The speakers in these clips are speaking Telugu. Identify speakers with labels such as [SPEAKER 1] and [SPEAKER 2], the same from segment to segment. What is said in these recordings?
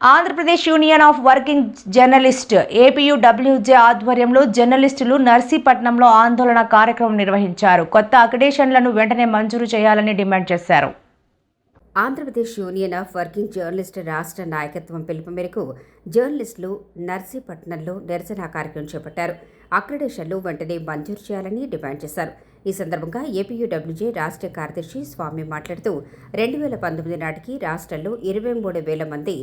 [SPEAKER 1] Andhra Pradesh union of working journalist APUWJ ఆధ్వర్యంలో జర్నలిస్టులు నర్సీపట్నంలో ఆందోళన కార్యక్రమం నిర్వహించారు. కొత్త అకడేషన్లను వెంటనే మంజూరు చేయాలని డిమాండ్ చేశారు.
[SPEAKER 2] Andhra Pradesh union of working journalist రాష్ట్ర నాయకత్వం పిలుపు మేరకు జర్నలిస్టులు నర్సీపట్నంలో నిరసన కార్యక్రమం చేపట్టారు. అక్రిడేషన్లు వెంటనే మంజూరు చేయాలని డిమాండ్ చేశారు. ఈ సందర్భంగా ఏపీయూడబ్ల్యూజే రాష్ట్ర కార్యదర్శి స్వామి మాట్లాడుతూ రెండు వేల పంతొమ్మిది నాటికి రాష్ట్రంలో ఇరవై మూడు వేల మంది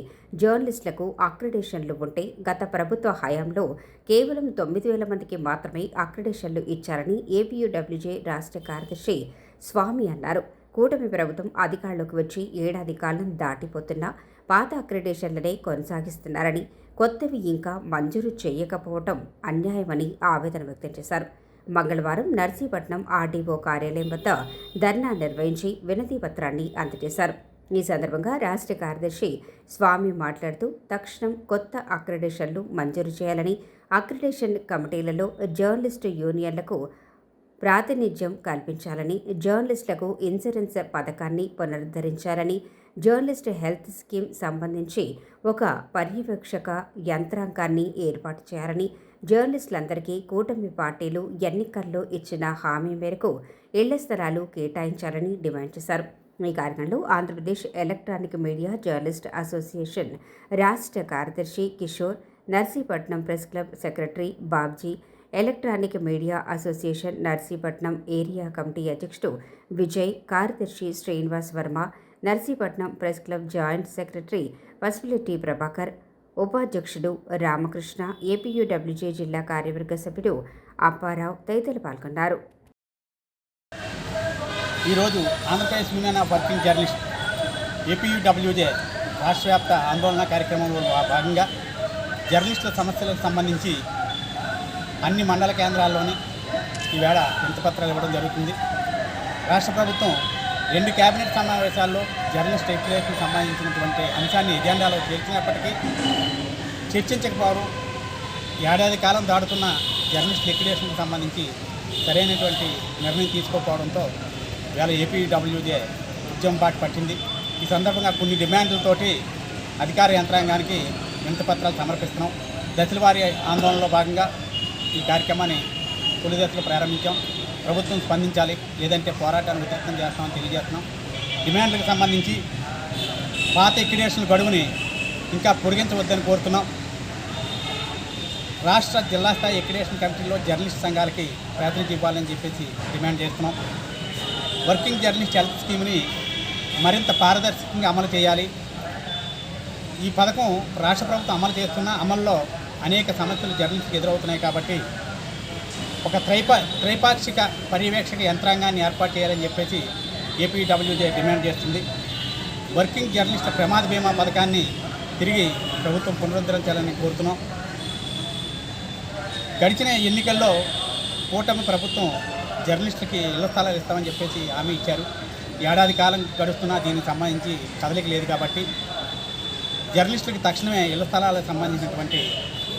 [SPEAKER 2] జర్నలిస్టులకు అక్రిడేషన్లు ఉంటే గత ప్రభుత్వ హయాంలో కేవలం తొమ్మిది వేల మందికి మాత్రమే అక్రిడేషన్లు ఇచ్చారని ఏపీయూడబ్ల్యూజే రాష్ట్ర కార్యదర్శి స్వామి అన్నారు. కూటమి ప్రభుత్వం అధికారంలోకి వచ్చి ఏడాది కాలం దాటిపోతున్నా పాత అక్రిడేషన్లనే కొనసాగిస్తున్నారని కొత్తవి ఇంకా మంజూరు చేయకపోవటం అన్యాయమని ఆవేదన వ్యక్తం చేశారు. మంగళవారం నర్సీపట్నం ఆర్డీఓ కార్యాలయం వద్ద ధర్నా నిర్వహించి వినతి పత్రాన్ని అందజేశారు. ఈ సందర్భంగా రాష్ట్ర కార్యదర్శి స్వామి మాట్లాడుతూ తక్షణం కొత్త అక్రిడేషన్లు మంజూరు చేయాలని అక్రిడేషన్ కమిటీలలో జర్నలిస్టు యూనియన్లకు ప్రాతినిధ్యం కల్పించాలని జర్నలిస్టులకు ఇన్సూరెన్స్ పథకాన్ని పునరుద్ధరించాలని జర్నలిస్ట్ హెల్త్ స్కీమ్ సంబంధించి ఒక పర్యవేక్షక యంత్రాంగాన్ని ఏర్పాటు చేయాలని జర్నలిస్టులందరికీ కూటమి పార్టీలు ఎన్నికల్లో ఇచ్చిన హామీ మేరకు ఇళ్ళ స్థలాలు కేటాయించాలని డిమాండ్ చేశారు. ఈ కార్యక్రమంలో Andhra Pradesh electronic media journalist association రాష్ట్ర కార్యదర్శి Kishore Narsipatnam press club secretary Babji electronic media association Narsipatnam area committee అధ్యక్షుడు విజయ్ కార్యదర్శి Srinivas Varma Narsipatnam press club joint secretary పసిబిలిటీ ప్రభాకర్ ఉపాధ్యక్షుడు రామకృష్ణ ఏపీయూడబ్ల్యూజే జిల్లా కార్యవర్గ సభ్యుడు అప్పారావు తదితరులు పాల్గొన్నారు.
[SPEAKER 3] ఈరోజు Andhra Pradesh union of working journalist APUWJ రాష్ట్ర వ్యాప్త ఆందోళన కార్యక్రమంలో భాగంగా జర్నలిస్టుల సమస్యలకు సంబంధించి అన్ని మండల కేంద్రాల్లోని ఈవేళ వింతపత్రాలు ఇవ్వడం జరుగుతుంది. రాష్ట్ర ప్రభుత్వం రెండు కేబినెట్ సమావేశాల్లో జర్నలిస్ట్ ఎక్స్ప్రెస్కి సంబంధించినటువంటి అంశాన్ని ఎజెండాలో చేర్చినప్పటికీ చర్చించకపోవడం ఏడాది కాలం దాడుతున్న జర్నలిస్ట్ లిక్విడేషన్కి సంబంధించి సరైనటువంటి నిర్ణయం తీసుకోకపోవడంతో ఇవాళ ఏపీడబ్ల్యూజే ఉద్యమం బాట పట్టింది. ఈ సందర్భంగా కొన్ని డిమాండ్లతోటి అధికార యంత్రాంగానికి వినతిపత్రాలు సమర్పిస్తున్నాం. దశలవారీ ఆందోళనలో భాగంగా ఈ కార్యక్రమాన్ని తొలి దశలో ప్రారంభించాం. ప్రభుత్వం స్పందించాలి లేదంటే పోరాటాన్ని ఉధృతం చేస్తామని తెలియజేస్తున్నాం. డిమాండ్లకు సంబంధించి పాత ఎక్విడేషన్ గడువుని ఇంకా పొడిగించవద్దని కోరుతున్నాం. రాష్ట్ర జిల్లా స్థాయి ఎక్విడేషన్ కమిటీలో జర్నలిస్ట్ సంఘాలకి ప్రాతినిధ్యం ఇవ్వాలని చెప్పేసి డిమాండ్ చేస్తున్నాం. వర్కింగ్ జర్నలిస్ట్ హెల్త్ స్కీమ్ని మరింత పారదర్శకంగా అమలు చేయాలి. ఈ పథకం రాష్ట్ర ప్రభుత్వం అమలు చేస్తున్న అమల్లో అనేక సమస్యలు జర్నలిస్ట్కి ఎదురవుతున్నాయి కాబట్టి ఒక త్రైపా త్రైపాక్షిక పర్యవేక్షక యంత్రాంగాన్ని ఏర్పాటు చేయాలని చెప్పేసి ఏపీడబ్ల్యూజే డిమాండ్ చేస్తుంది. వర్కింగ్ జర్నలిస్ట్ ప్రమాద బీమా పథకాన్ని తిరిగి ప్రభుత్వం పునరుద్ధరించాలని కోరుతున్నాం. గడిచిన ఎన్నికల్లో కూటమి ప్రభుత్వం జర్నలిస్టులకి ఇళ్ళ స్థలాలు ఇస్తామని చెప్పేసి హామీ ఇచ్చారు. ఏడాది కాలం గడుస్తున్నా దీనికి సంబంధించి కదలిక లేదు కాబట్టి జర్నలిస్టులకి తక్షణమే ఇళ్ళ స్థలాలకు సంబంధించినటువంటి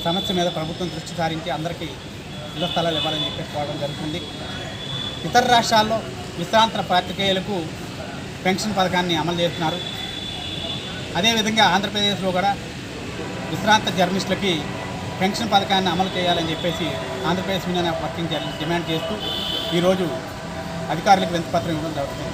[SPEAKER 3] సమస్య మీద ప్రభుత్వం దృష్టి సారించి అందరికీ ఇళ్ళ స్థలాలు ఇవ్వాలని చెప్పేసి కోరడం జరుగుతుంది. ఇతర రాష్ట్రాల్లో విశ్రాంత పాత్రికేయులకు పెన్షన్ పథకాన్ని అమలు చేస్తున్నారు. అదేవిధంగా ఆంధ్రప్రదేశ్లో కూడా విశ్రాంత జర్నలిస్టులకి పెన్షన్ పథకాన్ని అమలు చేయాలని చెప్పేసి Andhra Pradesh union working journalist demand చేస్తూ ఈరోజు అధికారులకు వినతిపత్రం ఇవ్వడం జరుగుతుంది.